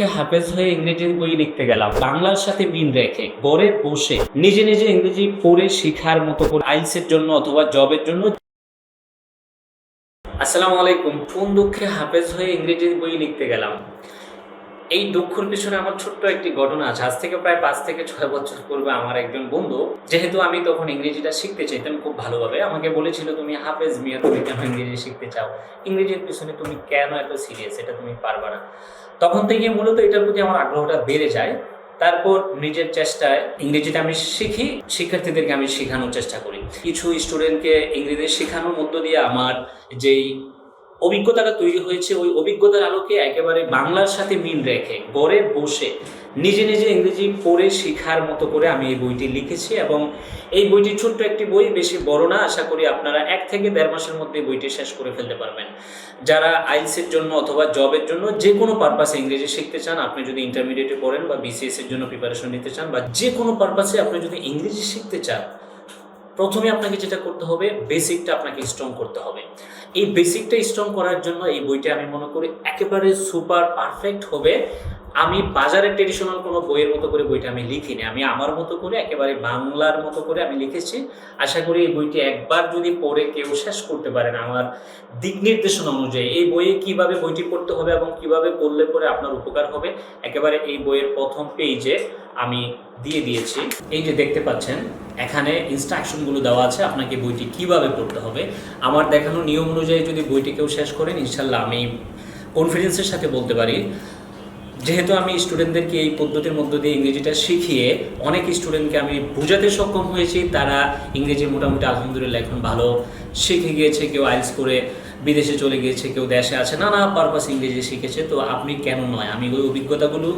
হাফেজ হয়ে ইংরেজি বই লিখতে গেলাম, বাংলার সাথে মিল রেখে, ঘরে বসে, নিজে নিজে ইংরেজি পড়ে শিখার মতো করে আইলসের জন্য অথবা জবের জন্য। আসসালামু আলাইকুম, কোন দুঃখে হাফেজ হয়ে ইংরেজি বই লিখতে গেলাম? এই দুঃখের পিছনে আমার ছোট্ট একটি ঘটনা আছে। আজ থেকে প্রায় পাঁচ থেকে ছয় বছর পূর্বে আমার একজন বন্ধু, যেহেতু আমি তখন ইংরেজিটা শিখতে চাইতাম খুব ভালোভাবে, আমাকে বলেছিল, তুমি হাফেজ মিয়া, তুমি কেন ইংরেজি শিখতে চাও? ইংরেজির পিছনে তুমি কেন এত সিরিয়াস এটা তুমি পারবা না। তখন থেকে মূলত এটার প্রতি আমার আগ্রহটা বেড়ে যায়। তারপর নিজের চেষ্টায় ইংরেজিটা আমি শিখি, শিক্ষার্থীদেরকে আমি শেখানোর চেষ্টা করি। কিছু স্টুডেন্টকে ইংরেজি শেখানোর মধ্য দিয়ে আমার যেই অভিজ্ঞতাটা তৈরি হয়েছে। ওই অভিজ্ঞতার আলোকে একেবারে বাংলার সাথে মিল রেখে ঘরে বসে নিজে নিজে ইংরেজি পড়ে শেখার মতো করে আমি এই বইটি লিখেছি এবং এই বইটি ছোট্ট একটি বই, বেশি বড় না, আশা করি আপনারা এক থেকে দেড় মাসের মধ্যে বইটি শেষ করে ফেলতে পারবেন। যারা আইলসের জন্য অথবা জবের জন্য যে কোনো পারপাসে ইংরেজি শিখতে চান, আপনি যদি ইন্টারমিডিয়েটে পড়েন বা বিসিএস এর জন্য প্রিপারেশন নিতে চান বা যে কোনো পারপাসে আপনি যদি ইংরেজি শিখতে চান প্রথমে আপনাকে যেটা করতে হবে বেসিকটা আপনাকে স্ট্রং করতে হবে। এই বেসিকটা স্ট্রং করার জন্য এই বইটা আমি মনে করি একেবারে সুপার পারফেক্ট হবে। আমি বাজারের ট্রেডিশনাল কোনো বইয়ের মতো করে বইটা আমি লিখিনি। আমি আমার মতো করে, একেবারে বাংলার মতো করে আমি লিখেছি। আশা করি এই বইটি একবার যদি পড়ে কেউ শেষ করতে পারেন আমার দিক নির্দেশনা অনুযায়ী এই বইয়ে কীভাবে বইটি পড়তে হবে এবং কীভাবে পড়লে পরে আপনার উপকার হবে, একেবারে এই বইয়ের প্রথম পেজে আমি দিয়ে দিয়েছি। এই যে দেখতে পাচ্ছেন, এখানে ইনস্ট্রাকশনগুলো দেওয়া আছে আপনাকে বইটি কীভাবে পড়তে হবে। আমার দেখানো নিয়ম অনুযায়ী যদি বইটি কেউ শেষ করেন, ইনশাল্লাহ আমি কনফিডেন্সের সাথে বলতে পারি। যেহেতু আমি স্টুডেন্টদেরকে এই পদ্ধতির মধ্য দিয়ে ইংরেজিটা শিখিয়ে অনেক স্টুডেন্টকে আমি বোঝাতে সক্ষম হয়েছি, তারা ইংরেজি মোটামুটি আলহামদুলিল্লাহ এখন ভালো শিখে গিয়েছে, কেউ আইলস করে বিদেশে চলে গিয়েছে, কেউ দেশে আছে, নানা পারপাস ইংরেজি শিখেছে, তো আপনি কেন নয়? আমি ওই অভিজ্ঞতাগুলো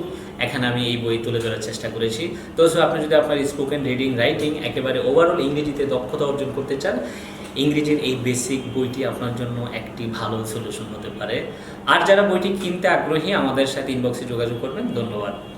এখানে আমি এই বই তুলে ধরার চেষ্টা করেছি। তো আপনি যদি আপনার স্পোকেন রিডিং রাইটিং একেবারে ওভারঅল ইংরেজিতে দক্ষতা অর্জন করতে চান ইংরেজির এই বেসিক বইটি আপনার জন্য একটি ভালো সলিউশন হতে পারে। আর যারা বইটি কিনতে আগ্রহী, আমাদের সাথে ইনবক্সে যোগাযোগ করবেন। ধন্যবাদ।